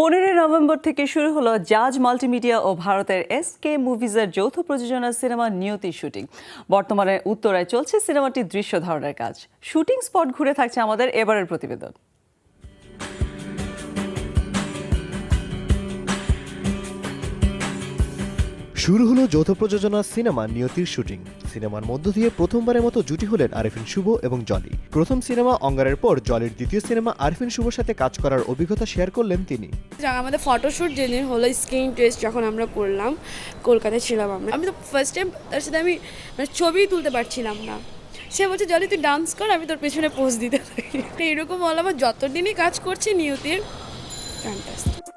পনেরোই নভেম্বর থেকে শুরু হলো জাজ মাল্টিমিডিয়া ও ভারতের এস কে মুভিজের যৌথ প্রযোজনার সিনেমা নিয়তি শুটিং। বর্তমানে উত্তরায় চলছে সিনেমাটির দৃশ্য ধারণের কাজ। শুটিং স্পট ঘুরে থাকছে আমাদের এবারের প্রতিবেদন। শুরু হলো যৌথ প্রযোজনা সিনেমা নিয়তির শুটিং। সিনেমার মধ্য দিয়ে প্রথমবারের মতো জুটি হলেন আরিফিন, শুভ এবং জলি। প্রথম সিনেমা অঙ্গারের পর জলির দ্বিতীয় সিনেমা আরিফিন, শুভর সাথে কাজ করার অভিজ্ঞতা শেয়ার করলেন তিনি। আমাদের ফটোশ্যুট যেদিন হলো স্ক্রিন টেস্ট যখন আমরা করলাম, কলকাতায় ছিলাম আমরা। আমি তো ফার্স্ট টাইম তার সাথে আমি মানে ছবি তুলতে পারছিলাম না। সে বলছে, জলি, তুই ডান্স কর, আমি তোর পেছনে পোজ দিতে তো এরকম হলো, আমার যতদিনই কাজ করছি নিয়তির ফ্যান্টাস্টিক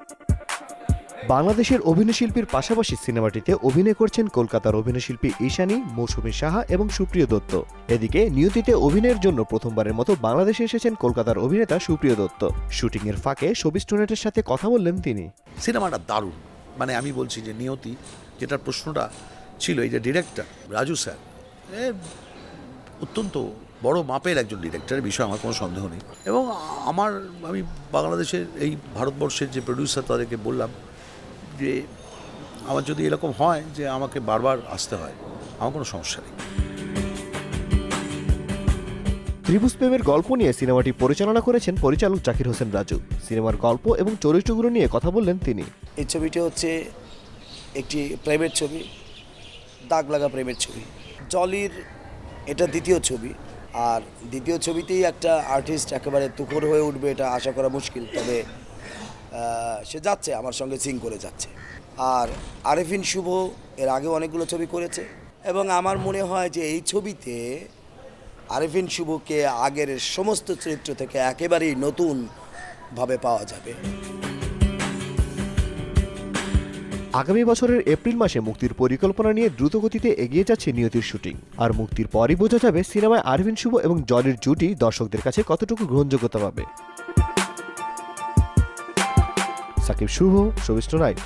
বাংলাদেশের অভিনয়শিল্পীর পাশাপাশি সিনেমাটিতে অভিনয় করছেন কলকাতার অভিনয়শিল্পী ঈশানী, মৌসুমী সাহা এবং সুপ্রিয় দত্ত। এদিকে নিয়তিতে অভিনয়ের জন্য প্রথমবারের মতো বাংলাদেশে এসেছেন কলকাতার অভিনেতা সুপ্রিয় দত্ত। শুটিংয়ের ফাঁকে শোবিজ স্টুডেন্টের সাথে কথা বললেন তিনি। সিনেমাটা দারুণ। মানে আমি বলছি যে নিয়তি যেটার প্রশ্নটা ছিল, এই যে ডিরেক্টর রাজু স্যার অত্যন্ত বড় মাপের একজন ডিরেক্টরের বিষয়ে আমার কোনো সন্দেহ নেই। এবং আমার, আমি বাংলাদেশের এই ভারতবর্ষের যে প্রডিউসার তাদেরকে বললাম যে আমার যদি এরকম হয় যে আমাকে বারবার আসতে হয় আমার কোনো সমস্যা নেই। ত্রিভুজ প্রেমের গল্প নিয়ে সিনেমাটি পরিচালনা করেছেন পরিচালক জাকির হোসেন রাজু। সিনেমার গল্প এবং চরিত্রগুলো নিয়ে কথা বললেন তিনি। এই ছবিটি হচ্ছে একটি প্রেমের ছবি দাগ লাগা প্রেমের ছবি। জলির এটা দ্বিতীয় ছবি আর দ্বিতীয় ছবিতেই একটা আর্টিস্ট একেবারে তুখর হয়ে উঠবে এটা আশা করা মুশকিল। তবে সে যাচ্ছে, আমার সঙ্গে সিং করে যাচ্ছে। আর আরেফিন শুভ এর আগে অনেকগুলো ছবি করেছে। এবং আমার মনে হয় যে এই ছবিতে আরেফিন শুভকে আগের সমস্ত চরিত্র থেকে একেবারেই নতুনভাবে পাওয়া যাবে। আগামী বছরের এপ্রিল মাসে মুক্তির পরিকল্পনা নিয়ে দ্রুতগতিতে এগিয়ে যাচ্ছে নিয়তির শুটিং। আর মুক্তির পরই বোঝা যাবে সিনেমায় আরভিন শুভ এবং জলির জুটি দর্শকদের কাছে কতটুকু গ্রহণযোগ্যতা পাবে। সাকিব শুভ শুভেষ্ট নাইট।